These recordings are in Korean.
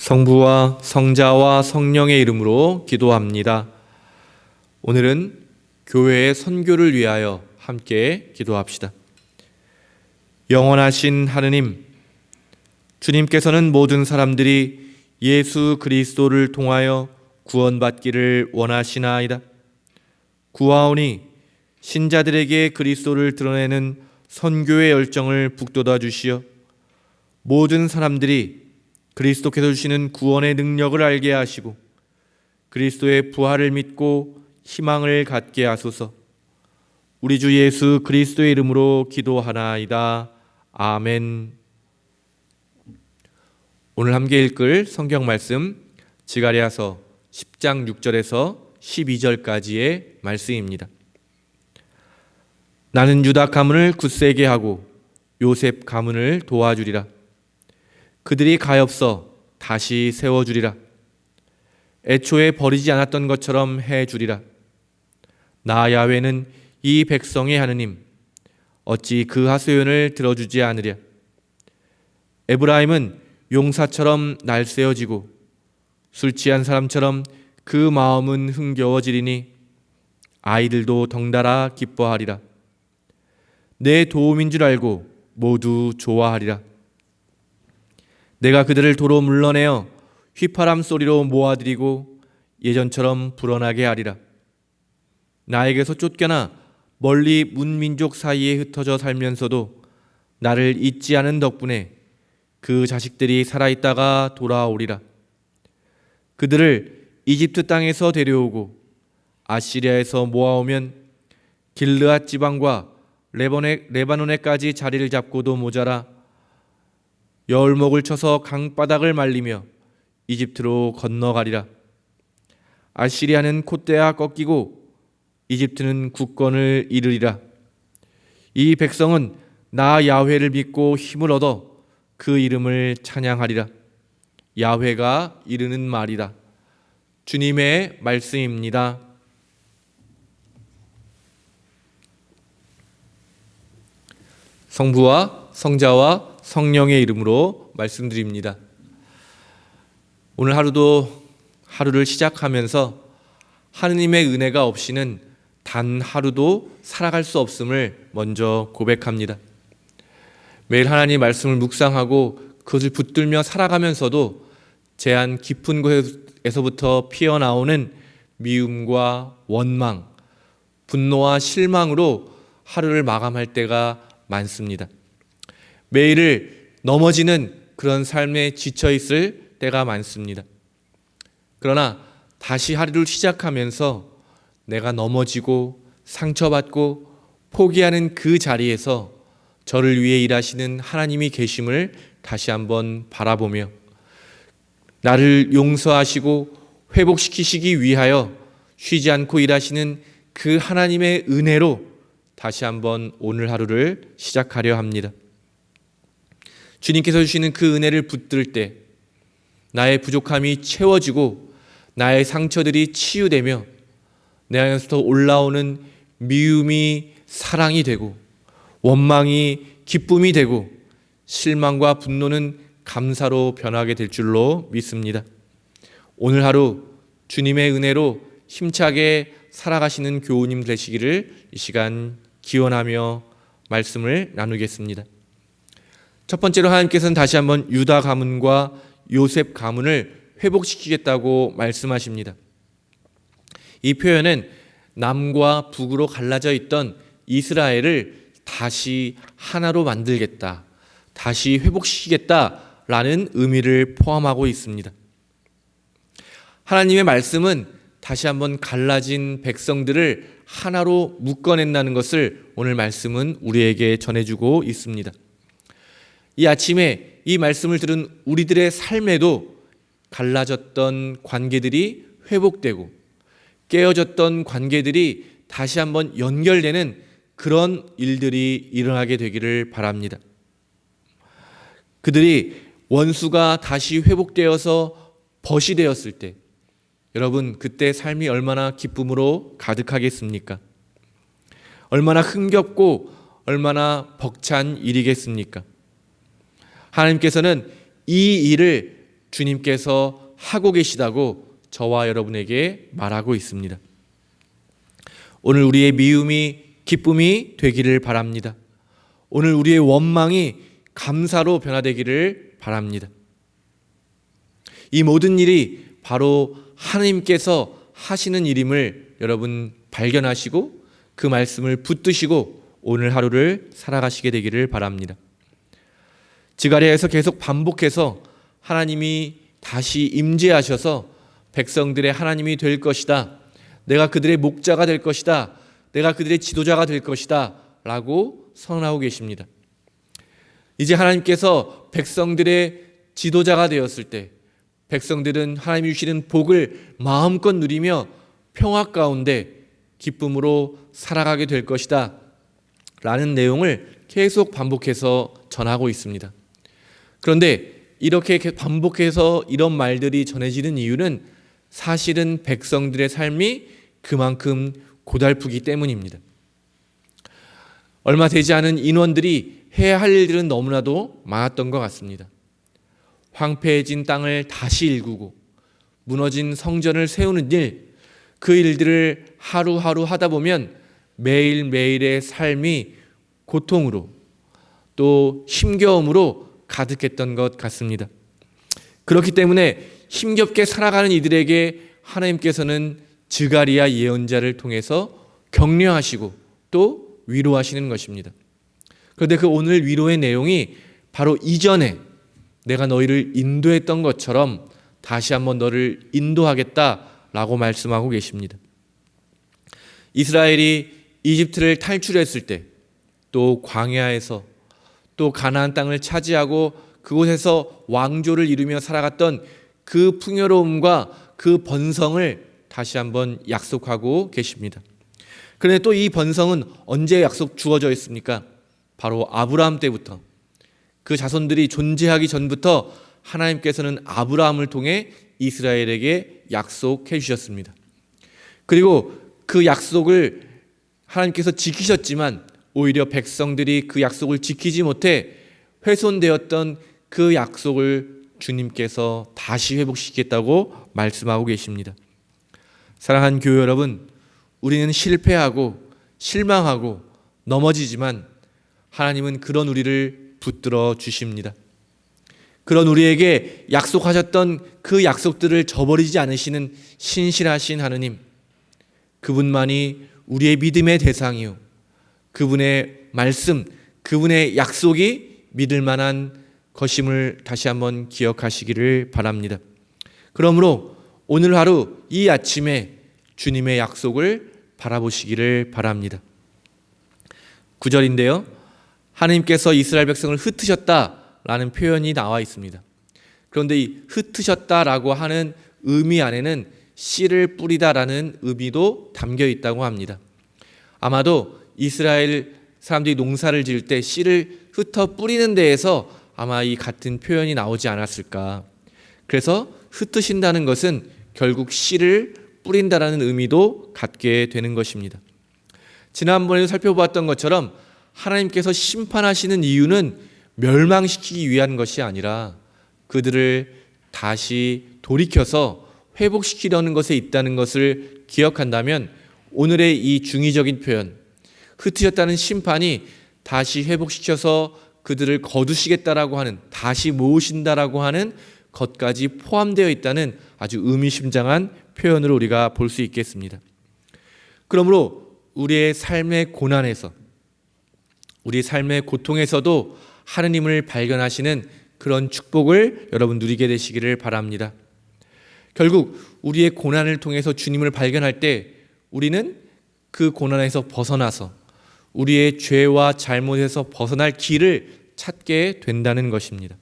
성부와 성자와 성령의 이름으로 기도합니다. 오늘은 교회의 선교를 위하여 함께 기도합시다. 영원하신 하느님, 주님께서는 모든 사람들이 예수 그리스도를 통하여 구원받기를 원하시나이다. 구하오니 신자들에게 그리스도를 드러내는 선교의 열정을 북돋아 주시어 모든 사람들이 그리스도께서 주시는 구원의 능력을 알게 하시고 그리스도의 부활을 믿고 희망을 갖게 하소서. 우리 주 예수 그리스도의 이름으로 기도하나이다. 아멘. 오늘 함께 읽을 성경 말씀 지가리아서 10장 6절에서 12절까지의 말씀입니다. 나는 유다 가문을 굳세게 하고 요셉 가문을 도와주리라. 그들이 가엾어 다시 세워주리라. 애초에 버리지 않았던 것처럼 해주리라. 나 야훼는 이 백성의 하느님 어찌 그 하소연을 들어주지 않으랴. 에브라임은 용사처럼 날세어지고 술 취한 사람처럼 그 마음은 흥겨워지리니 아이들도 덩달아 기뻐하리라. 내 도움인 줄 알고 모두 좋아하리라. 내가 그들을 도로 물러내어 휘파람 소리로 모아들이고 예전처럼 불어나게 하리라. 나에게서 쫓겨나 멀리 문민족 사이에 흩어져 살면서도 나를 잊지 않은 덕분에 그 자식들이 살아있다가 돌아오리라. 그들을 이집트 땅에서 데려오고 아시리아에서 모아오면 길르앗 지방과 레바논에, 레바논에까지 자리를 잡고도 모자라 여울목을 쳐서 강바닥을 말리며 이집트로 건너가리라. 아시리아는 콧대야 꺾이고 이집트는 국권을 이르리라. 이 백성은 나 야훼를 믿고 힘을 얻어 그 이름을 찬양하리라. 야훼가 이르는 말이다. 주님의 말씀입니다. 성부와 성자와 성령의 이름으로 말씀드립니다. 오늘 하루도 하루를 시작하면서 하느님의 은혜가 없이는 단 하루도 살아갈 수 없음을 먼저 고백합니다. 매일 하나님 말씀을 묵상하고 그것을 붙들며 살아가면서도 제한 깊은 곳에서부터 피어나오는 미움과 원망, 분노와 실망으로 하루를 마감할 때가 많습니다. 매일을 넘어지는 그런 삶에 지쳐 있을 때가 많습니다. 그러나 다시 하루를 시작하면서 내가 넘어지고 상처받고 포기하는 그 자리에서 저를 위해 일하시는 하나님이 계심을 다시 한번 바라보며 나를 용서하시고 회복시키시기 위하여 쉬지 않고 일하시는 그 하나님의 은혜로 다시 한번 오늘 하루를 시작하려 합니다. 주님께서 주시는 그 은혜를 붙들 때 나의 부족함이 채워지고 나의 상처들이 치유되며 내 안에서 올라오는 미움이 사랑이 되고 원망이 기쁨이 되고 실망과 분노는 감사로 변하게 될 줄로 믿습니다. 오늘 하루 주님의 은혜로 힘차게 살아가시는 교우님 되시기를 이 시간 기원하며 말씀을 나누겠습니다. 첫 번째로 하나님께서는 다시 한번 유다 가문과 요셉 가문을 회복시키겠다고 말씀하십니다. 이 표현은 남과 북으로 갈라져 있던 이스라엘을 다시 하나로 만들겠다, 다시 회복시키겠다라는 의미를 포함하고 있습니다. 하나님의 말씀은 다시 한번 갈라진 백성들을 하나로 묶어낸다는 것을 오늘 말씀은 우리에게 전해주고 있습니다. 이 아침에 이 말씀을 들은 우리들의 삶에도 갈라졌던 관계들이 회복되고 깨어졌던 관계들이 다시 한번 연결되는 그런 일들이 일어나게 되기를 바랍니다. 그들이 원수가 다시 회복되어서 벗이 되었을 때 여러분 그때 삶이 얼마나 기쁨으로 가득하겠습니까? 얼마나 흥겹고 얼마나 벅찬 일이겠습니까? 하나님께서는 이 일을 주님께서 하고 계시다고 저와 여러분에게 말하고 있습니다. 오늘 우리의 미움이 기쁨이 되기를 바랍니다. 오늘 우리의 원망이 감사로 변화되기를 바랍니다. 이 모든 일이 바로 하나님께서 하시는 일임을 여러분 발견하시고 그 말씀을 붙드시고 오늘 하루를 살아가시게 되기를 바랍니다. 지가리아에서 계속 반복해서 하나님이 다시 임재하셔서 백성들의 하나님이 될 것이다. 내가 그들의 목자가 될 것이다. 내가 그들의 지도자가 될 것이다. 라고 선언하고 계십니다. 이제 하나님께서 백성들의 지도자가 되었을 때 백성들은 하나님이 주시는 복을 마음껏 누리며 평화 가운데 기쁨으로 살아가게 될 것이다. 라는 내용을 계속 반복해서 전하고 있습니다. 그런데 이렇게 반복해서 이런 말들이 전해지는 이유는 사실은 백성들의 삶이 그만큼 고달프기 때문입니다. 얼마 되지 않은 인원들이 해야 할 일들은 너무나도 많았던 것 같습니다. 황폐해진 땅을 다시 일구고 무너진 성전을 세우는 일, 그 일들을 하루하루 하다 보면 매일매일의 삶이 고통으로 또 힘겨움으로 가득했던 것 같습니다. 그렇기 때문에 힘겹게 살아가는 이들에게 하나님께서는 지가리아 예언자를 통해서 격려하시고 또 위로하시는 것입니다. 그런데 그 오늘 위로의 내용이 바로 이전에 내가 너희를 인도했던 것처럼 다시 한번 너를 인도하겠다라고 말씀하고 계십니다. 이스라엘이 이집트를 탈출했을 때 또 광야에서 또 가나안 땅을 차지하고 그곳에서 왕조를 이루며 살아갔던 그 풍요로움과 그 번성을 다시 한번 약속하고 계십니다. 그런데 또 이 번성은 언제 약속 주어져 있습니까? 바로 아브라함 때부터 그 자손들이 존재하기 전부터 하나님께서는 아브라함을 통해 이스라엘에게 약속해 주셨습니다. 그리고 그 약속을 하나님께서 지키셨지만 오히려 백성들이 그 약속을 지키지 못해 훼손되었던 그 약속을 주님께서 다시 회복시키겠다고 말씀하고 계십니다. 사랑하는 교회 여러분, 우리는 실패하고 실망하고 넘어지지만 하나님은 그런 우리를 붙들어 주십니다. 그런 우리에게 약속하셨던 그 약속들을 저버리지 않으시는 신실하신 하느님, 그분만이 우리의 믿음의 대상이요. 그분의 말씀, 그분의 약속이 믿을 만한 것임을 다시 한번 기억하시기를 바랍니다. 그러므로 오늘 하루 이 아침에 주님의 약속을 바라보시기를 바랍니다. 9절인데요. 하나님께서 이스라엘 백성을 흩으셨다라는 표현이 나와 있습니다. 그런데 이 흩으셨다라고 하는 의미 안에는 씨를 뿌리다라는 의미도 담겨 있다고 합니다. 아마도 이스라엘 사람들이 농사를 지을 때 씨를 흩어 뿌리는 데에서 아마 이 같은 표현이 나오지 않았을까. 그래서 흩으신다는 것은 결국 씨를 뿌린다라는 의미도 갖게 되는 것입니다. 지난번에 살펴보았던 것처럼 하나님께서 심판하시는 이유는 멸망시키기 위한 것이 아니라 그들을 다시 돌이켜서 회복시키려는 것에 있다는 것을 기억한다면 오늘의 이 중의적인 표현, 흩으셨다는 심판이 다시 회복시켜서 그들을 거두시겠다라고 하는, 다시 모으신다라고 하는 것까지 포함되어 있다는 아주 의미심장한 표현으로 우리가 볼 수 있겠습니다. 그러므로 우리의 삶의 고난에서, 우리 삶의 고통에서도 하느님을 발견하시는 그런 축복을 여러분 누리게 되시기를 바랍니다. 결국 우리의 고난을 통해서 주님을 발견할 때 우리는 그 고난에서 벗어나서 우리의 죄와 잘못에서 벗어날 길을 찾게 된다는 것입니다.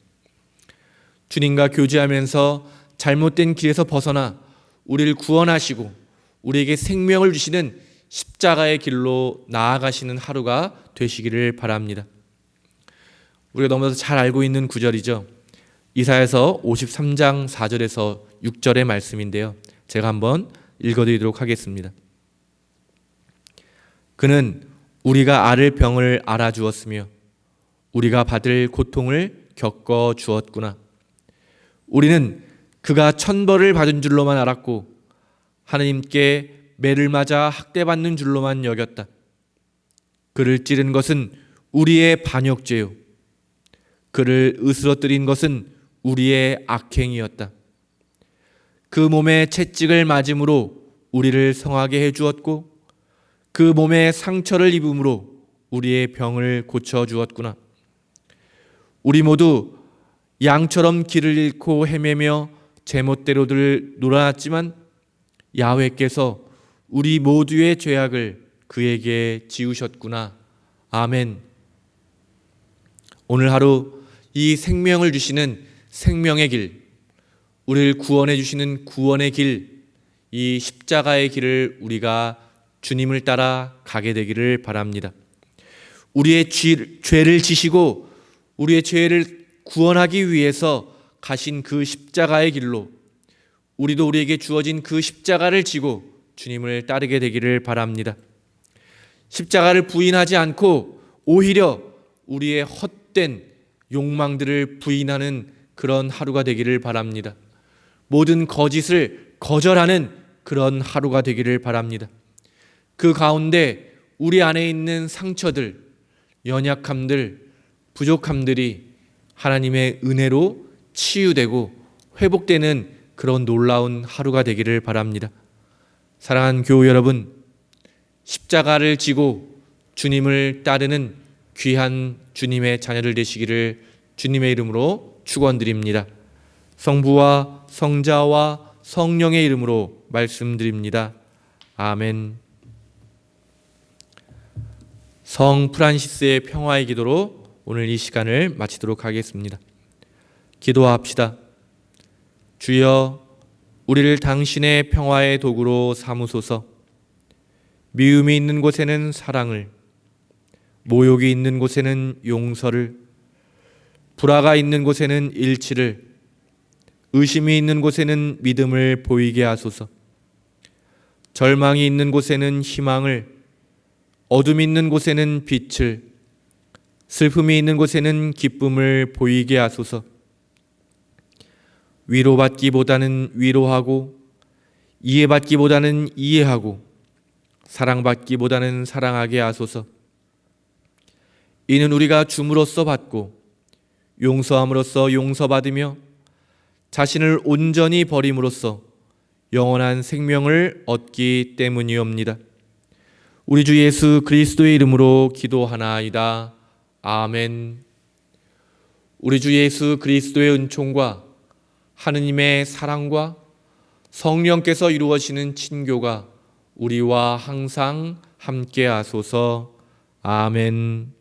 주님과 교제하면서 잘못된 길에서 벗어나 우리를 구원하시고 우리에게 생명을 주시는 십자가의 길로 나아가시는 하루가 되시기를 바랍니다. 우리가 너무나도 잘 알고 있는 구절이죠. 이사에서 53장 4절에서 6절의 말씀인데요. 제가 한번 읽어드리도록 하겠습니다. 그는 우리가 앓을 병을 알아주었으며 우리가 받을 고통을 겪어 주었구나. 우리는 그가 천벌을 받은 줄로만 알았고 하나님께 매를 맞아 학대받는 줄로만 여겼다. 그를 찌른 것은 우리의 반역죄요. 그를 으스러뜨린 것은 우리의 악행이었다. 그 몸에 채찍을 맞음으로 우리를 성하게 해 주었고 그 몸에 상처를 입음으로 우리의 병을 고쳐 주었구나. 우리 모두 양처럼 길을 잃고 헤매며 제멋대로들 놀아났지만 야훼께서 우리 모두의 죄악을 그에게 지우셨구나. 아멘. 오늘 하루 이 생명을 주시는 생명의 길, 우리를 구원해 주시는 구원의 길, 이 십자가의 길을 우리가 주님을 따라 가게 되기를 바랍니다. 우리의 죄, 죄를 지시고 우리의 죄를 구원하기 위해서 가신 그 십자가의 길로 우리도 우리에게 주어진 그 십자가를 지고 주님을 따르게 되기를 바랍니다. 십자가를 부인하지 않고 오히려 우리의 헛된 욕망들을 부인하는 그런 하루가 되기를 바랍니다. 모든 거짓을 거절하는 그런 하루가 되기를 바랍니다. 그 가운데 우리 안에 있는 상처들, 연약함들, 부족함들이 하나님의 은혜로 치유되고 회복되는 그런 놀라운 하루가 되기를 바랍니다. 사랑하는 교우 여러분, 십자가를 지고 주님을 따르는 귀한 주님의 자녀들 되시기를 주님의 이름으로 축원드립니다. 성부와 성자와 성령의 이름으로 말씀드립니다. 아멘. 성 프란시스의 평화의 기도로 오늘 이 시간을 마치도록 하겠습니다. 기도합시다. 주여, 우리를 당신의 평화의 도구로 삼으소서. 미움이 있는 곳에는 사랑을, 모욕이 있는 곳에는 용서를, 불화가 있는 곳에는 일치를, 의심이 있는 곳에는 믿음을 보이게 하소서. 절망이 있는 곳에는 희망을, 어둠이 있는 곳에는 빛을, 슬픔이 있는 곳에는 기쁨을 보이게 하소서. 위로받기보다는 위로하고, 이해받기보다는 이해하고, 사랑받기보다는 사랑하게 하소서. 이는 우리가 줌으로써 받고, 용서함으로써 용서받으며, 자신을 온전히 버림으로써 영원한 생명을 얻기 때문이옵니다. 우리 주 예수 그리스도의 이름으로 기도하나이다. 아멘. 우리 주 예수 그리스도의 은총과 하느님의 사랑과 성령께서 이루어지는 친교가 우리와 항상 함께 하소서. 아멘.